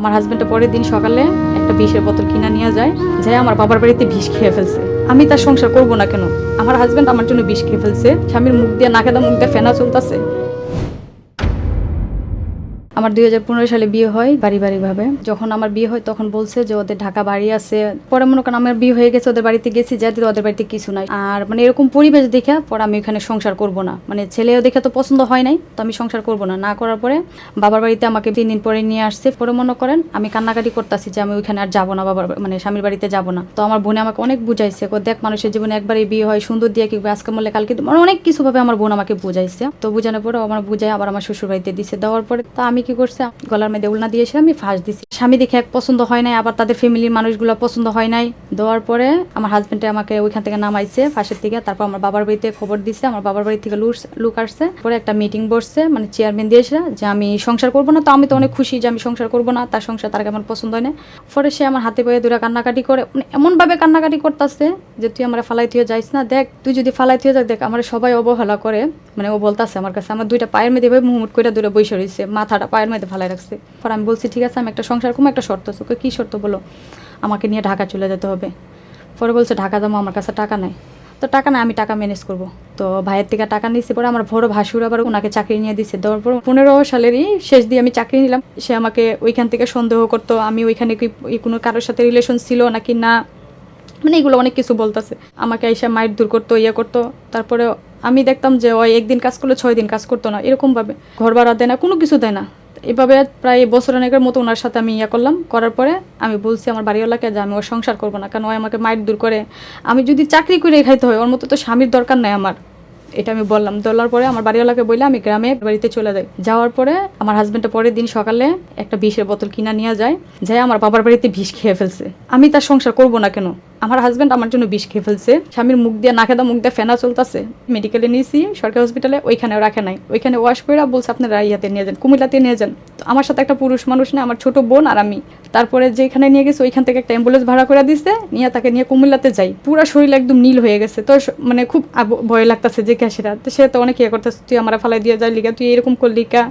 আমার হাজব্যান্ডটা পরের দিন সকালে একটা বিষের বোতল কিনা নিয়ে যায় যাই আমার বাবার বাড়িতে বিষ খেয়ে ফেলছে। আমি তার সংসার করব না কেন? আমার হাজবেন্ড আমার জন্য বিষ খেয়ে ফেলছে। স্বামীর মুখ দিয়ে নাকেদা মুখ দিয়ে ফেনা চলতেছে। আমার দুই হাজার পনেরো সালে বিয়ে হয় পারিবারিকভাবে। যখন আমার বিয়ে হয় তখন বলছে যে ওদের ঢাকা বাড়ি আছে। পরে মনে করেন আমার বিয়ে হয়ে গেছে, ওদের বাড়িতে গেছি যাতে ওদের বাড়িতে কিছু নাই। আর মানে এরকম পরিবেশ দেখে পরে আমি ওখানে সংসার করব না। মানে ছেলেও দেখে তো পছন্দ হয় নাই, তো আমি সংসার করব না। না করার পরে বাবার বাড়িতে আমাকে তিন দিন পরে নিয়ে আসছে। পরে মনে করেন আমি কান্নাকাটি করতেছি যে আমি ওইখানে আর যাব না, বাবার মানে স্বামীর বাড়িতে যাব না। তো আমার বোনে আমাকে অনেক বুঝাইছে দেখ মানুষের জীবনে একবারই বিয়ে হয়, সুন্দর দিয়ে কি আজকে মরলে কালকে মানে অনেক কিছুভাবে আমার বোন আমাকে বুঝাইছে। তো বুঝানোর পরে আমার বুঝাই আবার আমার শ্বশুর বাড়িতে দিছে। দেওয়ার পরে তো আমি কি করছে? গলার মধ্যে উলনা দিয়েছিলাম আমি ফাঁস দিছি। স্বামী দেখে এক পছন্দ হয় নাই, আবার তাদের ফ্যামিলির মানুষগুলো পছন্দ হয় নাই। দেওয়ার পরে আমার হাজব্যান্ডে আমাকে ওইখান থেকে নামাইছে ফাঁসের থেকে তারপর আমার বাবার বাড়িতে খবর দিছে, আমার বাবার বাড়ি থেকে লুক লুক আসছে। পরে একটা মিটিং বসছে মানে চেয়ারম্যান দিয়েছে যে আমি সংসার করব না, তো আমি তো অনেক খুশি যে আমি সংসার করব না, তার সংসার তার আমার পছন্দ হয় না পরে সে আমার হাতে পায়ে দূরে কান্নাকাটি করে মানে এমনভাবে কান্নাকাটি করতেছে যে তুই আমার ফালাই তুই যাইস না, দেখ, তুই যদি ফালাই তুই যাক দেখ, আমার সবাই অবহেলা করে মানে ও বলতাছে আমার কাছে, আমার দুইটা পায়ের মেয়েদের মুহূর্ত করে দূরে বসে রয়েছে, মাথাটা পায়ের মেয়েদের ফালাই রাখছে। পর আমি বলছি, ঠিক আছে, আমি একটা সংসার করব একটা শর্ত আছে। ওকে কী শর্ত বলো? আমাকে নিয়ে ঢাকা চলে যেতে হবে। পরে বলছে, ঢাকা যাব আমার কাছে টাকা নাই। তো টাকা না আমি টাকা ম্যানেজ করব। তো ভাইয়ের থেকে টাকা নিয়েছি, পরে আমার বড় ভাসুর আবার ওনাকে চাকরি নিয়ে দিচ্ছে দেওয়ার পর পনেরো সালেরই শেষ দিয়ে আমি চাকরি নিলাম। সে আমাকে ওইখান থেকে সন্দেহ করতো, আমি ওইখানে কি কোনো কারোর সাথে রিলেশন ছিল নাকি না? মানে এগুলো অনেক কিছু বলতেছে। আমাকে এসে মাইট দূর করতো ইয়ে করতো। তারপরে আমি দেখতাম যে ওই একদিন কাজ করলে ছয় দিন কাজ করতো না, এরকমভাবে। ঘর ভাড়া দেয় না, কোনো কিছু দেয় না। এভাবে প্রায় বছর অনেকের মতো ওনার সাথে আমি ইয়ে করলাম। করার পরে আমি বলছি আমার বাড়িওয়ালাকে যে আমি ওর সংসার করব না, কারণ ও আমাকে মাইট দূর করে। আমি যদি চাকরি করে খাইতে হয়, ওর মতো তো স্বামীর দরকার নাই আমার। এটা আমি বললাম। তোলার পরে আমার বাড়িওয়ালাকে বললে আমি গ্রামে বাড়িতে চলে যাই। যাওয়ার পরে আমার হাজবেন্ডটা পরের দিন সকালে একটা বিষের বোতল কিনা নিয়ে যায় যাই আমার বাবার বাড়িতে বিষ খেয়ে ফেলছে। আমি তার সংসার করব না কেন? আমার হাজবেন্ড আমার জন্য বিষ খেয়ে ফেলছে। স্বামীর মুখ দিয়ে, নাকে দা মুখ দিয়ে ফেনা চলতেছে। মেডিকেলে নিয়েছি, সরকারি হসপিটালে ওইখানে রাখে নাই। ওইখানে ওয়াশ করে বলছে, আপনারা ইয়াতে নিয়ে যান, কুমিল্লাতে নিয়ে যান। তো আমার সাথে একটা পুরুষ মানুষ না আমার ছোট বোন আর আমি। তারপরে যেখানে নিয়ে গেছে, ওইখান থেকে একটা অ্যাম্বুলেন্স ভাড়া করে দিছে, নিয়ে তাকে নিয়ে কুমিল্লাতে যাই। পুরো শরীর একদম নীল হয়ে গেছে। তো মানে খুব ভয় লাগতেছে যে ক্যাশেরা। তো সে তো অনেক ইয়ে করতেছে, তুই আমার ফালাই দিয়ে যাই লিগা, তুই এরকম করলি কা?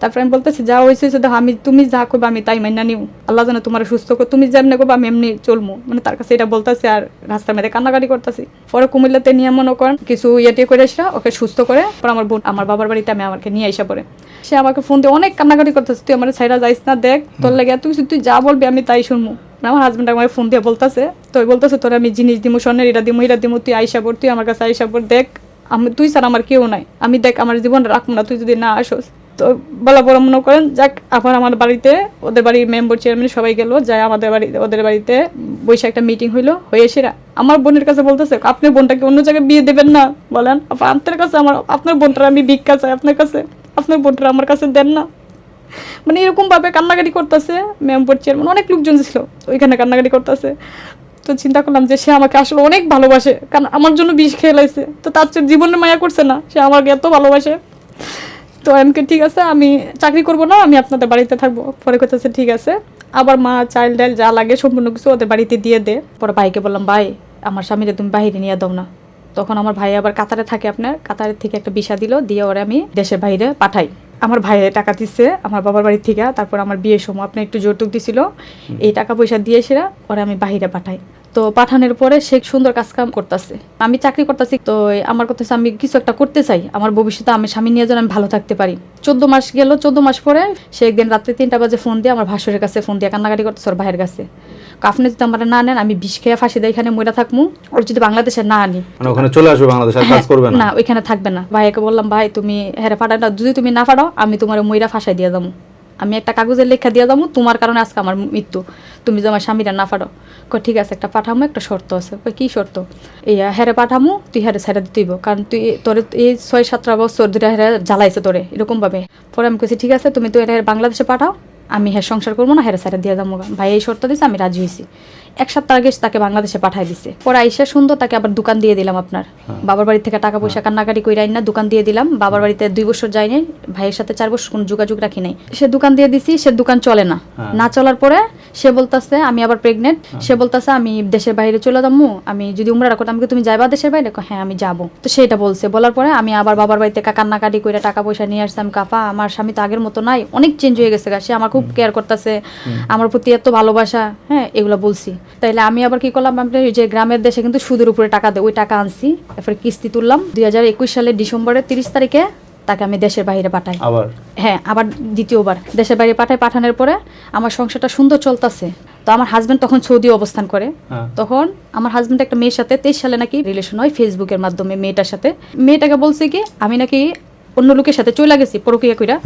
তারপরে আমি বলতেছি, যা হয়েছে দেখো, আমি তুমি যা করবে আমি তাই মাইনা নিউ আল্লাহ জানে তোমার সুস্থ কর তুমি যেমনি করব আমি এমনি চলবো মানে তার কাছে এটা বলতেছে আর রাস্তার মধ্যে কান্নাকাটি করতেছি। পরে কুমিল্লাতে নিয়ে মনে করেন কিছু ইয়েটে করে এসরা ওকে সুস্থ করে পরে আমার বোন আমার বাবার বাড়িতে আমি আমাকে নিয়ে আসা পরে সে আমাকে ফোন দিয়ে অনেক কান্নাকাটি করতেছে তুই আমার সাইডা যাইস না দেখ তোর লাগে এত কিছু তুই যা বলবি আমি তাই শুনব। মানে আমার হাজব্যান্ড আমাকে ফোন দিয়ে বলতেছে তো ওই বলতেছে তোর আমি জিনিস দিমু স্বর্ণের এটা দিমু এটা দিমু তুই আইসা পর তুই আমার কাছে আইসা পর দেখ আমি তুই স্যার আমার কেউ নাই। আমি দেখ আমার জীবন রাখব না তুই যদি না আসোস তো বলা বড় মনে করেন, যাক, আবার আমার বাড়িতে, ওদের বাড়ির মেম্বার চেয়ারম্যান সবাই গেল, যায় আমাদের বাড়ি, ওদের বাড়িতে বসে একটা মিটিং হইল, হয়ে সেরা আমার বোনের কাছে বলতেছে আপনার বোনটাকে অন্য জায়গায় বিয়ে দেবেন না। বলেন আপনার কাছে আমার, আপনার বোনটা আমি ভিক্ষা চাই আপনার কাছে। আপনার বোনটা আমার কাছে দেন না। মানে এরকম ভাবে কান্নাকাটি করতেছে মেম্বার চেয়ারম্যান অনেক লোকজন ছিল, ওইখানে কান্নাকাটি করতেছে। তো চিন্তা করলাম যে সে আমাকে আসলে অনেক ভালোবাসে, কারণ আমার জন্য বিষ খেয়ে লাইছে। তো তার চেয়ে জীবনে মায়া করছে না, সে আমাকে এত ভালোবাসে। তো এমকে ঠিক আছে আমি চাকরি করব না আমি আপনাদের বাড়িতে থাকব। পরে করতেছে ঠিক আছে। আবার মা চাইল্ড ডাইল যা লাগে সম্পূর্ণ কিছু ওদের বাড়িতে দিয়ে দে। পরে ভাইকে বললাম ভাই আমার স্বামীরে তুমি বাইরে নিয়ে দাও না। তখন আমার ভাই আবার কাতারে থাকে আপনার কাতারের থেকে একটা বিষা দিল দিয়ে ওরা আমি দেশের বাইরে পাঠাই। আমার ভাইয়ের টাকা দিচ্ছে আমার বাবার বাড়ি থেকে তারপর আমার বিয়ের সময় আপনি একটু যৌতুক দিছিল। এই টাকা পয়সা দিয়ে সেরা ওরা আমি বাইরে পাঠাই। তো পাঠানোর পরে সে সুন্দর কাজ কাম করতেছে। আমি চাকরি করতেছি তো আমার কথা আমি কিছু একটা করতে চাই। আমার ভবিষ্যতে আমি স্বামী নিয়ে যেন আমি ভালো থাকতে পারি। চোদ্দ মাস গেল চোদ্দ মাস পরে সে একদিন রাত্রে তিনটা বাজে ফোন দিয়ে আমার ভাসুরের কাছে ফোন দিয়ে কান্নাকাটি করতেছে ওর ভাইয়ের কাছে। আপনি যদি আমার না নেন আমি বিষ খেয়ে ফাঁসি দেয় এখানে মরে থাকব ওর যদি বাংলাদেশে না আনি। মানে ওখানে চলে আসবে বাংলাদেশ কাজ করবে না? ওইখানে থাকবে না। ভাইকে বললাম ভাই তুমি হেরে ফাটাই না যদি তুমি না ফাটাও আমি তোমার ময়রা ফাঁসাই দিয়ে যাব আমি একটা কাগজের লেখা দিয়ে যাব, তোমার কারণে আজকে আমার মৃত্যু। তুমি যে আমার স্বামীরা না ফাটো কয়, ঠিক আছে, একটা পাঠামো, একটা শর্ত আছে। কয়, কি শর্ত? এই হেরে পাঠামো, তুই হেরে ছেড়ে দিতেইব কারণ তুই তোরে এই ছয়, সাতটা বছর ধরে হেরে জ্বালাইছে তোরে, এরকমভাবে। পরে আমি কেছি ঠিক আছে, তুমি তো এটা বাংলাদেশে পাঠাও, আমি হ্যাঁ সংসার করব না, হেরে ছেড়ে দিয়ে যাব ভাই, এই শর্ত দিয়েছে আমি রাজি হয়েছি এক সপ্তাহ আগে তাকে বাংলাদেশে পাঠাই দিছে। পরে আইসা সুন্দর তাকে আবার দোকান দিয়ে দিলাম আপনার। বাবার বাড়ি থেকে টাকা পয়সা কান্নাকাটি করে আইন না দোকান দিয়ে দিলাম। বাবার বাড়িতে দুই বছর যাই নাই। ভাইয়ের সাথে চার বছর কোনো যোগাযোগ রাখি নাই। সে দোকান দিয়ে দিছি সে দোকান চলে না। হ্যাঁ। না চলার পরে সে বলতাছে আমি আবার প্রেগনেন্ট সে বলতাছে আমি দেশের বাইরে চলে যাব। আমি যদি উমরা রাখো আমি তুমি যাইবা দেশের বাইরে? হ্যাঁ আমি যাব। তো সেটা বলছে। বলার পরে আমি আবার বাবার বাড়িতে কান্নাকাটি করে টাকা পয়সা নিয়ে আসলাম কাপা আমার স্বামী তো আগের মতো নাই। অনেক চেঞ্জ হয়ে গেছে গা। সে আমার খুব কেয়ার করতেছে। আমার প্রতি এত ভালোবাসা। হ্যাঁ এগুলো বলছি। তাইলে আমি আবার কি করলাম আমি যে গ্রামের দেশে কিন্তু সুদের উপরে টাকা দেয় ওই টাকা আনছি। এরপরে কিস্তি তুললাম। দুই হাজার একুশ সালের ডিসেম্বরের তিরিশ তারিখে তাকে আমি দেশের বাইরে পাঠাই। আবার? হ্যাঁ আবার দ্বিতীয়বার। দেশের বাইরে পাঠাই পাঠানোর পরে আমার সংসারটা সুন্দর চলতেছে। তো আমার হাজবেন্ড তখন সৌদি অবস্থান করে। হ্যাঁ। তখন আমার হাজবেন্ড একটা মেয়ের সাথে তেইশ সালে নাকি রিলেশন হয় ফেসবুকের মাধ্যমে মেয়েটার সাথে। মেয়েটাকে বলছে কি আমি নাকি অন্য লোকের সাথে চলে গেছি পরকিয়া কইরা।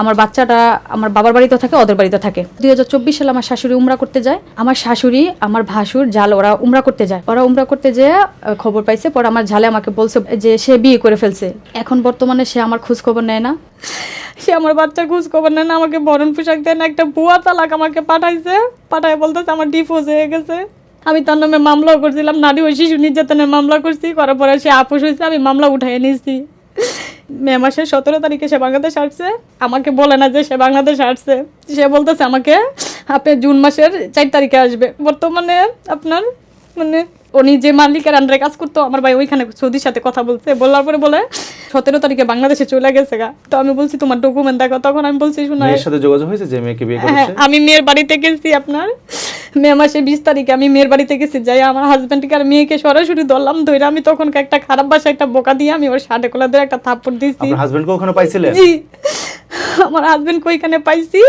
আমার বাচ্চাটা আমার বাবার বাড়িতে থাকে ওদের বাড়িতে থাকে। দুই হাজার চব্বিশ সালে আমার শাশুড়ি উমরা করতে যায়। আমার শাশুড়ি আমার ভাসুর জাল ওরা উমরা করতে যায়। ওরা উমরা করতে যেয়ে খবর পাইছে পরে আমার ঝালে আমাকে বলছে যে সে বিয়ে করে ফেলছে। এখন বর্তমানে সে আমার খোঁজ খবর নেয় না। সে আমার বাচ্চার খোঁজ খবর নেয় না আমাকে বরণ পোশাক দেয় না একটা বুয়া তালাক আমাকে পাঠাইছে। পাঠায় বলতেছে আমার ডিভোর্স হয়ে গেছে। আমি তার নামে মামলাও করছিলাম নারী ও শিশু নির্যাতনের মামলা করছি করার পরে সে আপোষ হয়েছে আমি মামলা উঠাই নিয়েছি। মে মাসের সতেরো তারিখে সে বাংলাদেশ আসছে। আমাকে বলে না যে সে বাংলাদেশ আসছে। সে বলতেছে আমাকে আপনি জুন মাসের চার তারিখে আসবে। বর্তমানে আপনার মানে উনি যে মালিকের আন্ডারে কাজ করতো আমার ভাই ওইখানে সৌদির সাথে কথা বলছে। বলার পরে বলে সতেরো তারিখে বাংলাদেশে চলে গেছে গা। তো আমি বলছি তোমার ডকুমেন্ট দেখো। তখন আমি বলছি শোনা সাথে যোগাযোগ হয়েছে যে মেয়েকে বিয়ে হ্যাঁ করেছে? আমি মেয়ের বাড়িতে গেছি আপনার। মে মাসে বিশ তারিখে আমি মেয়ের বাড়িতে গেছি যাই আমার হাজব্যান্ডকে আর মেয়েকে সরাসরি ধরলাম ধরে আমি তখন একটা খারাপ বাসা একটা বোকা দিয়ে আমি ওর সাড়ে কোলা ধরে একটা থাপ্পড় দিয়েছি। হাজব্যান্ডকে ওখানে পাইছিলেন? জি। আমার হাজবেন্ড ওইখানে পাইছি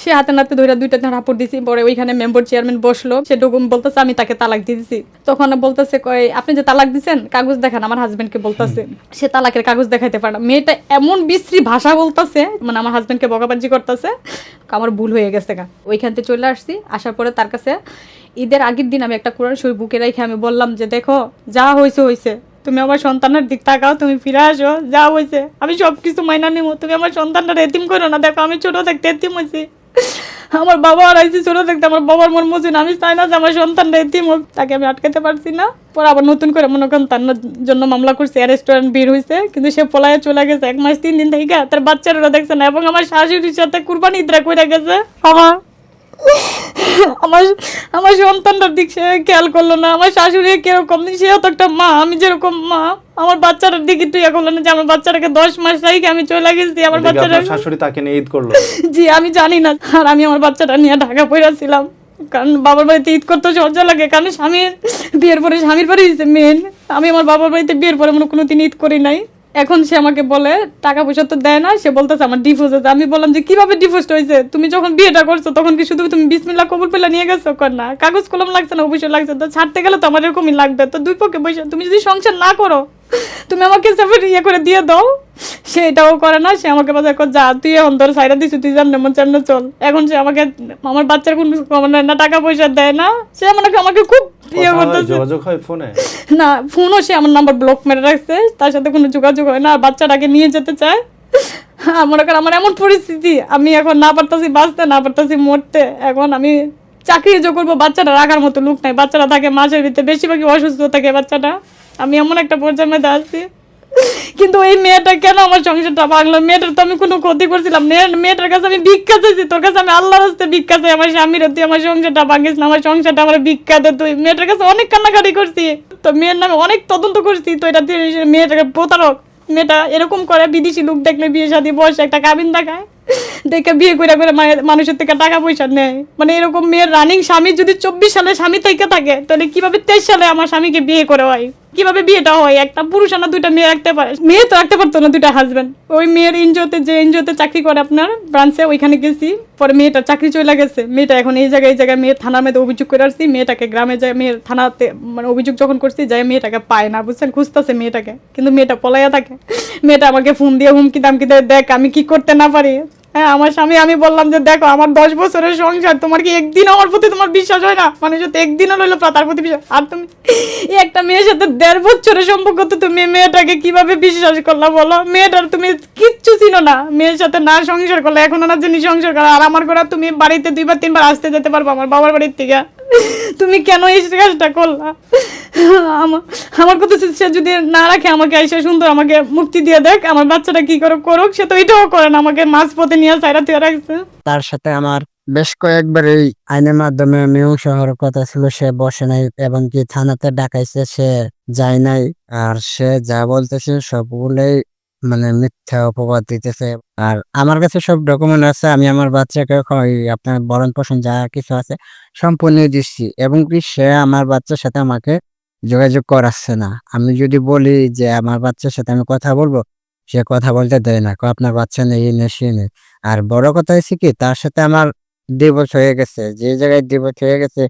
সে হাতে নাতে ধরে দুইটা রাপোর্ট দিছি পরে ওইখানে মেম্বার চেয়ারম্যান বসল সে ডকুম বলতেছে আমি তাকে তালাক দিয়ে দিছি। তখন বলতেছে কয় আপনি যে তালাক দিছেন কাগজ দেখান আমার হাজবেন্ডকে বলতেছে। সে তালাকের কাগজ দেখাইতে পারে না। মেয়েটা এমন বিশ্রী ভাষা বলতেছে মানে আমার হাজবেন্ডকে বকাবাজি করতেছে আমার ভুল হয়ে গেছে গা। ওইখান থেকে চলে আসছি আসার পরে তার কাছে ঈদের আগের দিন আমি একটা কোরআন শরীফ বুকে রেখে আমি বললাম যে দেখো যা হয়েছে হয়েছে তুমি আমার সন্তানের দিক তাকাও, তুমি ফিরে আসো, যা হয়েছে। আমি সব কিছু মাইনা নিব তুমি আমার সন্তানটা এতিম করো না। দেখো, আমি ছোট থাকতে এতিম হয়েছি। আমার বাবা আইসি ছোট থাকতে আমার বাবার মন মজুন। আমি চাই না যে আমার সন্তানটা এতিম হোক। তাকে আমি আটকাতে পারছি না। পরে আবার নতুন করে মনে করেন তার জন্য মামলা করছে, রেস্টুরেন্ট বের হয়েছে। কিন্তু সে পলায় চলে গেছে। এক মাস, তিন দিন থেকে তার বাচ্চারা দেখছে না। এবং আমার শাশুড়ির সাথে কুরবানি ইদরা করে গেছে। আমার আমার আমার সন্তানটার দিক সে খেয়াল করল না আমার শাশুড়ি কীরকম? সেও তো একটা মা আমি যেরকম মা আমার বাচ্চাটার দিকে তুই করল না যে আমার বাচ্চাটাকে দশ মাস রাইকে আমি চলে গেছি আমার বাচ্চাটা শাশুড়ি তাকে নিয়ে ঈদ করল। জি আমি জানি না আর আমি আমার বাচ্চাটা নিয়ে ঢাকা পড়েছিলাম কারণ বাবার বাড়িতে ঈদ করতে সহজা লাগে কারণ স্বামীর বিয়ের পরে স্বামীর বাড়ি হচ্ছে মেন আমি আমার বাবার বাড়িতে বিয়ের পরে মনে কোনো দিন ঈদ করি নাই। এখন সে আমাকে বলে, টাকা পয়সা তো দেয় না। সে বলতেছে, আমার ডিভোর্স হয়েছে আমি বললাম যে, কীভাবে ডিভোর্স হয়েছে তুমি যখন বিয়েটা করছ, তখন কি শুধু তুমি বিসমিল্লা কবুল পেলা নিয়ে গেছো? কর না, কাগজ কলম লাগছে না, অবশ্যই লাগছে। তো ছাড়তে গেলে তো আমার এরকমই লাগবে। তো দুই পক্ষে বসে, তুমি যদি সংসার না করো, তুমি আমাকে সেপারেট ইয়ে করে দিয়ে দাও। সে এটাও করে না, সে আমাকে বাজার কর যা, তুই এখন তোর সাইডা দিছি, তুই জান মন চান চল। এখন সে আমাকে, আমার বাচ্চার কোন নেয় না টাকা পয়সা দেয় না, সে আমাকে আমাকে খুব ইয়ে করতেছে যোগাযোগ হয় ফোনে? না ফোনও সে আমার নাম্বার ব্লক মেরে রাখছে তার সাথে কোনো যোগাযোগ হয় না আর বাচ্চাটাকে নিয়ে যেতে চায়। হ্যাঁ মনে করেন আমার এমন পরিস্থিতি আমি এখন না পারতাছি বাঁচতে না পারতাছি মরতে এখন আমি চাকরি যে করব বাচ্চাটা রাখার মতো লোক নাই বাচ্চাটা থাকে মাসের ভিতরে বেশিরভাগই অসুস্থ থাকে বাচ্চাটা। আমি এমন একটা পর্যায়ে আসছি আছি। কিন্তু এই মেয়েটা কেন আমার সংসারটা ভাঙলো? মেয়েটার তো আমি কোনো ক্ষতি করছিলাম। মেয়েটার কাছে আমি ভিক্ষা চাইছি, তোর কাছে আমি আল্লাহর হস্তে ভিক্ষা চাই, আমার স্বামীর তুই আমার সংসারটা ভাঙিস না, আমার সংসারটা আমার দে, তুই মেয়েটার কাছে অনেক কান্নাকাটি করছি। তো মেয়ের নামে অনেক তদন্ত করছি, তো এটা মেয়েটাকে প্রতারক। মেয়েটা এরকম করে বিদেশি লোক দেখলে বিয়ে শাদী বসে একটা কাবিন দেখায়। দেখে বিয়ে করে করে মানুষের থেকে টাকা পয়সা নেয়। মানে এরকম মেয়ের রানিং স্বামী যদি চব্বিশ সালে স্বামী থেকে থাকে, তাহলে কীভাবে তেইশ সালে আমার স্বামীকে বিয়ে করে হয়? কীভাবে বিয়েটা হয়? একটা পুরুষ না দুইটা মেয়ে রাখতে পারে। মেয়ে তো রাখতে পারতো না দুইটা হাজবেন্ড ওই মেয়ের এনজিওতে যে এনজিওতে চাকরি করে আপনার ব্রাঞ্চে ওইখানে গেছি, পরে মেয়েটা চাকরি চলে গেছে। মেয়েটা এখন এই জায়গায় এই জায়গায় মেয়ের থানার মধ্যে অভিযোগ করে আসছি, মেয়েটাকে গ্রামে যায়, মেয়ের থানাতে মানে অভিযোগ যখন করছি, যায় মেয়েটাকে পায় না, বুঝছেন? খুঁজতেছে মেয়েটাকে। কিন্তু মেয়েটা পলাইয়া থাকে। মেয়েটা আমাকে ফোন দিয়ে হুমকি দামকি দেয়, দেখ, আমি কি করতে না পারি? হ্যাঁ আমার স্বামী, আমি বললাম যে, দেখো, আমার দশ বছরের সংসার, তোমার কি একদিন আমার প্রতি তোমার বিশ্বাস হয় না? মানে যদি একদিনও রইল তার প্রতি বিশ্বাস। আর তুমি একটা মেয়ের সাথে দেড় বছরের সম্পর্ক, তো তুমি মেয়েটাকে কীভাবে বিশ্বাস করলা বলো? মেয়েটার তুমি কিচ্ছু চিনো না। মেয়ের সাথে না সংসার করলে, এখন না যিনি সংসার করা। আর আমার ঘরে তুমি বাড়িতে দুইবার, তিনবার আসতে যেতে পারব আমার বাবার বাড়ির থেকে। তুমি কেন এই কাজটা করলা? আমার আমার কথা সে যদি না রাখে, আমাকে এসে সুন্দর আমাকে মুক্তি দিয়ে দেখ। আমার বাচ্চাটা কি করে করুক, সে তো এটাও করে না। আমাকে মাঝ পথে নিয়ে সাইরা রাখছে। তার সাথে আমার বেশ কয়েকবার এই আইনের মাধ্যমে মীমাংসা হওয়ার কথা ছিল, সে বসে নাই এবং কি থানাতে ডাকাইছে সে যায় নাই। আর সে যা বলতেছে সবগুলোই মানে মিথ্যা অপবাদ দিতেছে। আর আমার কাছে সব ডকুমেন্ট আছে, আমি আমার বাচ্চাকে আপনার বরণ পোষণ যা কিছু আছে সম্পূর্ণ দিচ্ছি এবং কি সে আমার বাচ্চার সাথে আমাকে যোগাযোগ করাচ্ছে না। আমি যদি বলি যে আমার বাচ্চার সাথে আমি কথা বলব সে কথা বলতে দেয় না। আপনার বাচ্চা নেই এই নেই, সেই নেই। আর বড় কথা হয়েছে কি তার সাথে আমার ডিভোর্স হয়ে গেছে। যে জায়গায় ডিভোর্স হয়ে গেছে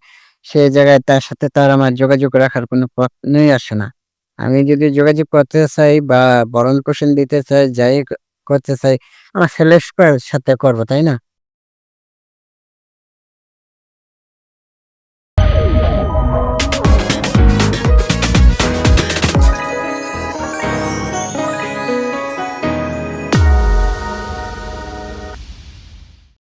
সেই জায়গায় তার সাথে তার আমার যোগাযোগ রাখার কোনো পথ নেই আসে না। আমি যদি যোগাযোগ করতে চাই বা বরণ পোষণ দিতে চাই যাই করতে চাই আমার ছেলের সাথে করব তাই না?